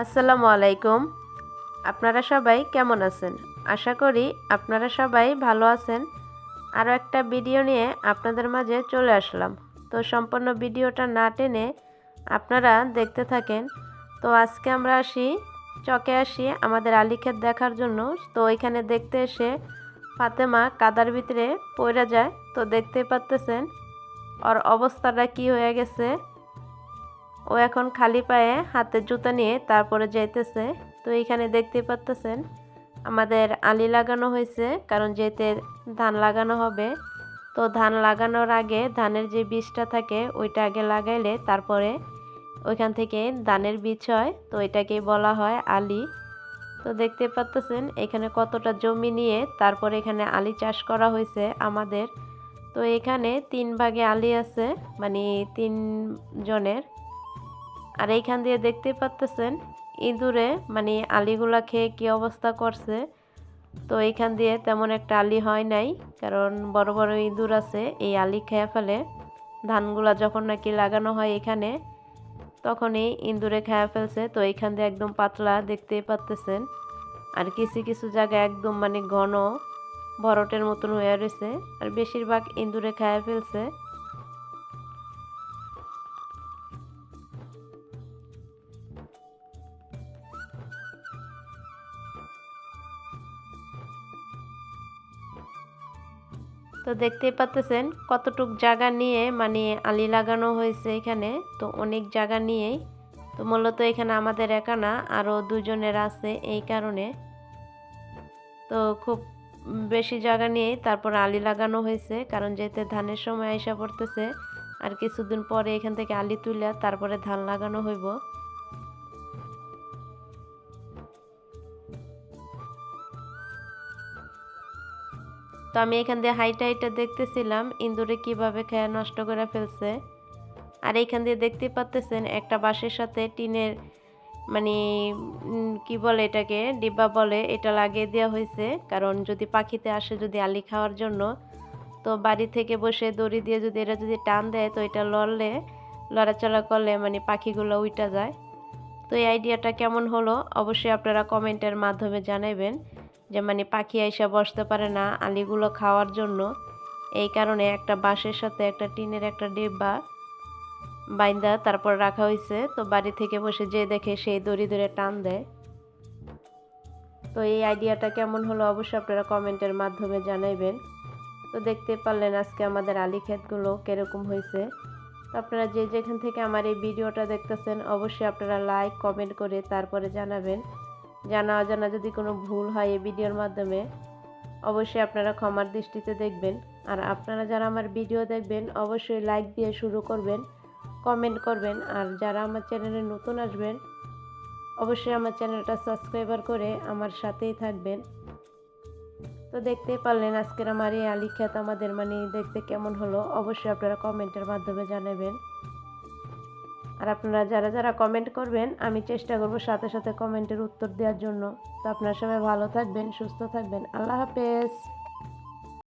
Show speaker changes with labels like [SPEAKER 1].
[SPEAKER 1] আসসালামু আলাইকুম। আপনারা সবাই কেমন আছেন? আশা করি আপনারা সবাই ভালো আছেন। আরও একটা ভিডিও নিয়ে আপনাদের মাঝে চলে আসলাম। তো সম্পূর্ণ ভিডিওটা না টেনে আপনারা দেখতে থাকেন। তো আজকে আমরা আসি, চকে আসি আমাদের আলিক্ষেত দেখার জন্য। তো ওইখানে দেখতে এসে ফাতেমা কাদার ভিতরে পড়ে যায়। তো দেখতে পারতেছেন ওর অবস্থাটা কি হয়ে গেছে। ও এখন খালি পায়ে হাতে জুতা নিয়ে তারপরে যাইতেছে। তো এইখানে দেখতে পাচ্তেছেন আমাদের আলি লাগানো হয়েছে, কারণ যেতে ধান লাগানো হবে। তো ধান লাগানোর আগে ধানের যে বীজটা থাকে, ওইটা আগে লাগাইলে তারপরে ওইখান থেকে ধানের বীজ হয়, তো এটাকেই বলা হয় আলি। তো দেখতে পাচ্তেছেন এখানে কতটা জমি নিয়ে তারপরে এখানে আলি চাষ করা হয়েছে আমাদের। তো এখানে তিন ভাগে আলি আছে মানে তিন জনের। আর এইখান দিয়ে দেখতে পাচ্তেছেন ইঁদুরে মানে আলিগুলা খেয়ে কি অবস্থা করছে। তো এইখান দিয়ে তেমন একটা আলি হয় নাই, কারণ বড় বড় ইঁদুর আছে, এই আলি খেয়ে ফেলে। ধানগুলা যখন নাকি লাগানো হয় এখানে, তখনই ইঁদুরে খেয়ে ফেলছে। তো এইখান দিয়ে একদম পাতলা দেখতেই পাচ্তেছেন আর কিছু কিছু জায়গায় একদম মানে ঘন ভরটের মতন হয়ে রয়েছে। আর বেশিরভাগ ইঁদুরে খেয়ে ফেলছে। তো দেখতেই পাচ্তেছেন কতটুক জায়গা নিয়ে মানে আলি লাগানো হয়েছে এখানে। তো অনেক জায়গা নিয়েই। তো মূলত এখানে আমাদের একা না আরও দুজনের আছে এই কারণে। তো খুব বেশি জায়গা নিয়েই তারপর আলি লাগানো হয়েছে, কারণ যেতে ধানের সময় আইসা পড়তেছে, আর কিছুদিন পরে এখান থেকে আলি তুলে তারপরে ধান লাগানো হইব। তো আমি এখান দিয়ে হাইটা হাইটা দেখতেছিলাম। ইন্দুরে কীভাবে খেয়া নষ্ট করে ফেলছে। আর এইখান দিয়ে দেখতে পাচ্তেছেন একটা বাঁশের সাথে টিনের মানে কি বলে এটাকে, ডিব্বা বলে, এটা লাগিয়ে দেওয়া হয়েছে। কারণ যদি পাখিতে আসে যদি আলি খাওয়ার জন্য, তো বাড়ি থেকে বসে দড়ি দিয়ে যদি এটা যদি টান দেয়, তো এটা লড়লে লড়াচড়া করলে মানে পাখিগুলো উইটা যায়। তো এই আইডিয়াটা কেমন হলো? অবশ্যই আপনারা কমেন্টের মাধ্যমে জানাবেন যে মানে পাখি আইসা বসতে পারে না আলিগুলো খাওয়ার জন্য। এই কারণে একটা বাঁশের সাথে একটা টিনের একটা ডিব্বা বাইন্দা তারপর রাখা হয়েছে তো বাড়ি থেকে বসে যে দেখে সেই দড়ি ধরে টান দেয়। তো এই আইডিয়াটা কেমন হলো অবশ্যই আপনারা কমেন্টের মাধ্যমে জানাইবেন। তো দেখতে পারলেন আজকে আমাদের আলি ক্ষেতগুলো কীরকম হয়েছে তো আপনারা যে যেখান থেকে আমার এই ভিডিওটা দেখতেছেন, অবশ্যই আপনারা লাইক কমেন্ট করে তারপরে জানাবেন। জানা অজানা যদি কোনো ভুল হয় এই ভিডিওর মাধ্যমে, অবশ্যই আপনারা ক্ষমার দৃষ্টিতে দেখবেন। আর আপনারা যারা আমার ভিডিও দেখবেন, অবশ্যই লাইক দিয়ে শুরু করবেন কমেন্ট করবেন। আর যারা আমার চ্যানেলে নতুন আসবেন, অবশ্যই আমার চ্যানেলটা সাবস্ক্রাইবার করে আমার সাথেই থাকবেন। তো দেখতেই পারলেন আজকের আমার এই আলি খ্যাত আমাদের মানে দেখতে কেমন হলো। অবশ্যই আপনারা কমেন্টের মাধ্যমে জানাবেন। আর আপনারা যারা যারা কমেন্ট করবেন, আমি চেষ্টা করব সাথে সাথে কমেন্টের উত্তর দেওয়ার জন্য। তো আপনারা সবাই ভালো থাকবেন, সুস্থ থাকবেন। আল্লাহ হাফেজ।